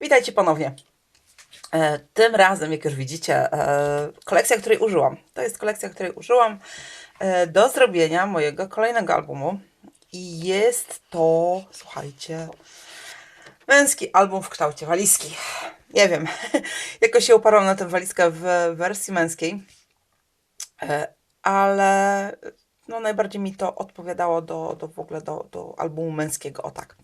Witajcie ponownie. E, Tym razem, jak już widzicie, e, kolekcja, której użyłam. To jest kolekcja, której użyłam e, do zrobienia mojego kolejnego albumu. I jest to, słuchajcie, męski album w kształcie walizki. Nie wiem, jakoś się uparłam na tę walizkę w wersji męskiej, ale no najbardziej mi to odpowiadało do, do w ogóle do, do albumu męskiego, o tak.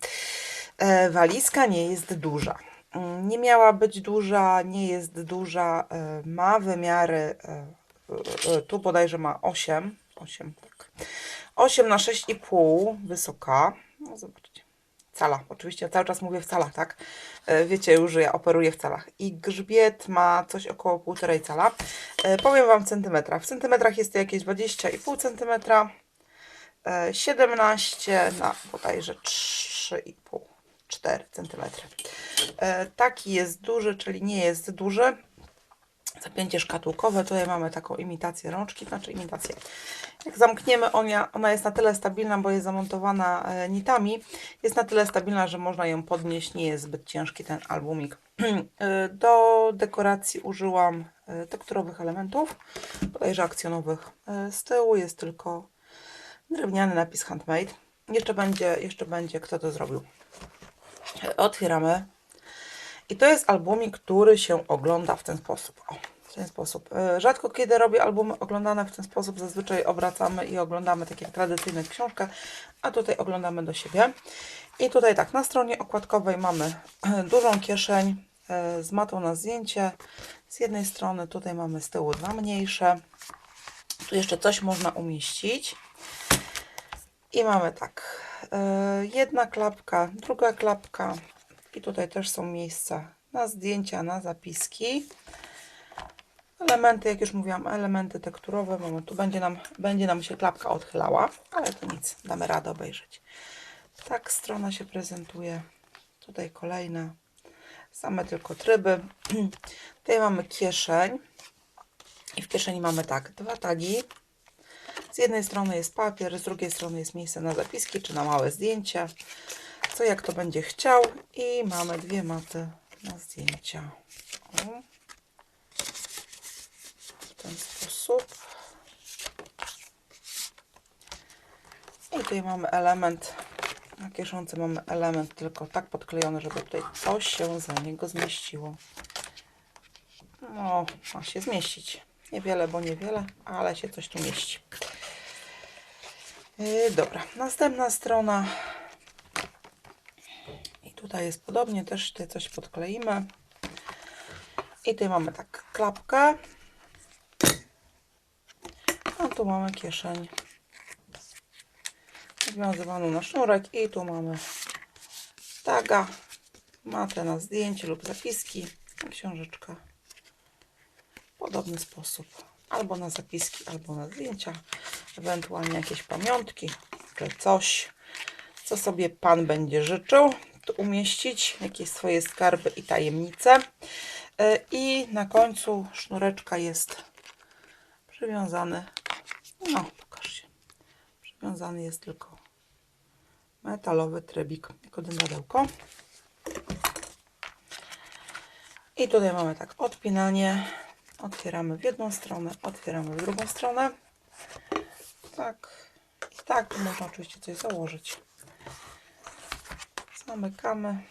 Walizka nie jest duża. Mm, Nie miała być duża, nie jest duża. e, Ma wymiary, e, e, tu bodajże ma 8, 8, tak. 8 na 6,5 wysoka. No zobaczcie. Cala, oczywiście cały czas mówię w calach, tak? Wiecie już, że ja operuję w calach. I grzbiet ma coś około 1,5 cala. Powiem Wam w centymetrach. W centymetrach jest to jakieś 20,5 centymetra. E, 17 na bodajże 3,5 4 cm. Taki jest duży, czyli nie jest duży. Zapięcie szkatułkowe. Tutaj mamy taką imitację rączki, znaczy imitację. Jak zamkniemy, ona, jest na tyle stabilna, bo jest zamontowana e, nitami. Jest na tyle stabilna, że można ją podnieść. Nie jest zbyt ciężki ten albumik. E, Do dekoracji użyłam e, tekturowych elementów, bodajże akcjonowych. E, Z tyłu jest tylko drewniany napis handmade. Jeszcze będzie, jeszcze będzie kto to zrobił. Otwieramy. I to jest albumik, który się ogląda w ten sposób. O, w ten sposób. E, Rzadko kiedy robię albumy oglądane w ten sposób. Zazwyczaj obracamy i oglądamy takie tradycyjne książkę, a tutaj oglądamy do siebie. I tutaj tak, na stronie okładkowej mamy e, dużą kieszeń e, z matą na zdjęcie. Z jednej strony tutaj mamy z tyłu dwa mniejsze. Tu jeszcze coś można umieścić. I mamy tak, jedna klapka, druga klapka i tutaj też są miejsca na zdjęcia, na zapiski. Elementy, jak już mówiłam, elementy tekturowe. Moment, tu będzie nam, będzie nam się klapka odchylała, ale to nic, damy radę obejrzeć. Tak strona się prezentuje. Tutaj kolejna. Same tylko tryby. Tutaj mamy kieszeń. I w kieszeni mamy tak, dwa tagi. Z jednej strony jest papier, z drugiej strony jest miejsce na zapiski czy na małe zdjęcie. Co jak to będzie chciał. I mamy dwie maty na zdjęcia. O. W ten sposób. I tutaj mamy element, na kieszonce mamy element tylko tak podklejony, żeby tutaj coś się za niego zmieściło. No, ma się zmieścić. Niewiele, bo niewiele, ale się coś tu mieści. Yy, dobra, następna strona. I tutaj jest podobnie, też tutaj coś podkleimy. I tutaj mamy tak klapkę. A tu mamy kieszeń związywaną na sznurek i tu mamy taga, matę na zdjęcie lub zapiski, książeczka w podobny sposób. Albo na zapiski, albo na zdjęcia, ewentualnie jakieś pamiątki, czy coś, co sobie Pan będzie życzył tu umieścić, jakieś swoje skarby i tajemnice. E, I na końcu sznureczka jest przywiązany, no pokaż się, przywiązany jest tylko metalowy trybik jako dębadełko. I tutaj mamy tak odpinanie. Otwieramy w jedną stronę, otwieramy w drugą stronę. Tak. I tak można oczywiście coś założyć. Zamykamy.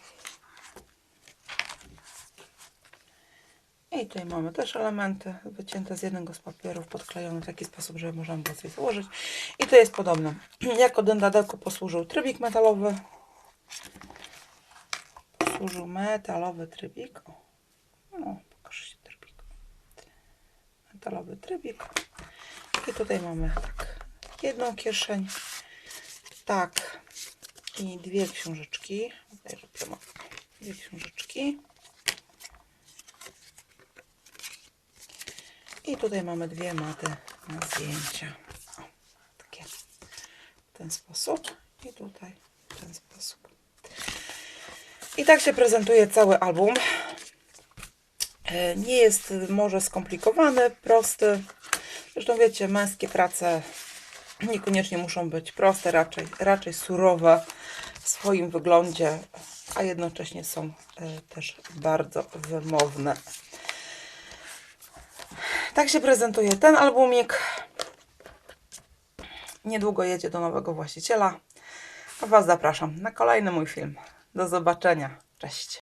I tutaj mamy też elementy wycięte z jednego z papierów, podklejone w taki sposób, żeby można było coś założyć. I to jest podobne. Jako dędadełko posłużył trybik metalowy. Posłużył metalowy trybik. O, no, pokaż się trybik. Metalowy trybik. I tutaj mamy tak jedną kieszeń, tak i dwie książeczki. Pionowe. Dwie książeczki. I tutaj mamy dwie maty na zdjęcia. O, takie w ten sposób i tutaj w ten sposób. I tak się prezentuje cały album. E, Nie jest może skomplikowany, prosty. Zresztą wiecie, męskie prace niekoniecznie muszą być proste, raczej, raczej surowe w swoim wyglądzie. a jednocześnie są e, też bardzo wymowne. Tak się prezentuje ten albumik. Niedługo jedzie do nowego właściciela. A Was zapraszam na kolejny mój film. Do zobaczenia. Cześć.